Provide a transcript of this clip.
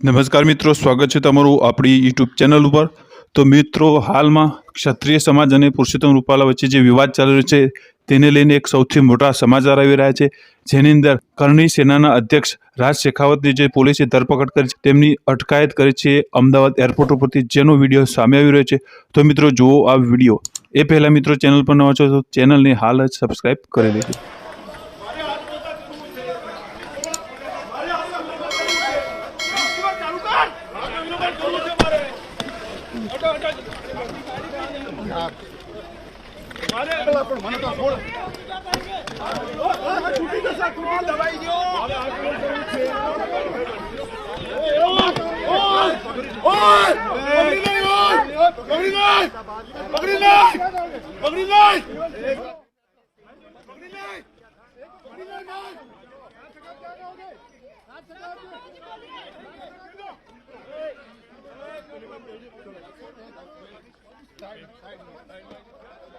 નમસ્કાર મિત્રો, સ્વાગત છે તમારું આપણી યુટ્યુબ ચેનલ ઉપર. તો મિત્રો, હાલમાં ક્ષત્રિય સમાજ અને પુરુષોત્તમ રૂપાલા વચ્ચે જે વિવાદ ચાલી રહ્યો છે, તેને લઈને એક સૌથી મોટા સમાચાર આવી રહ્યા છે. જેની અંદર કરણી સેનાના અધ્યક્ષ રાજ શેખાવતની જે પોલીસે ધરપકડ કરી છે, તેમની અટકાયત કરી છે અમદાવાદ એરપોર્ટ ઉપરથી, જેનો વીડિયો સામે આવી રહ્યો છે. તો મિત્રો, જુઓ આ વીડિયો. એ પહેલાં મિત્રો, ચેનલ પર નવા છો તો ચેનલને હાલ જ સબસ્ક્રાઇબ કરી લેજો પકડી લે Nein, nein, nein.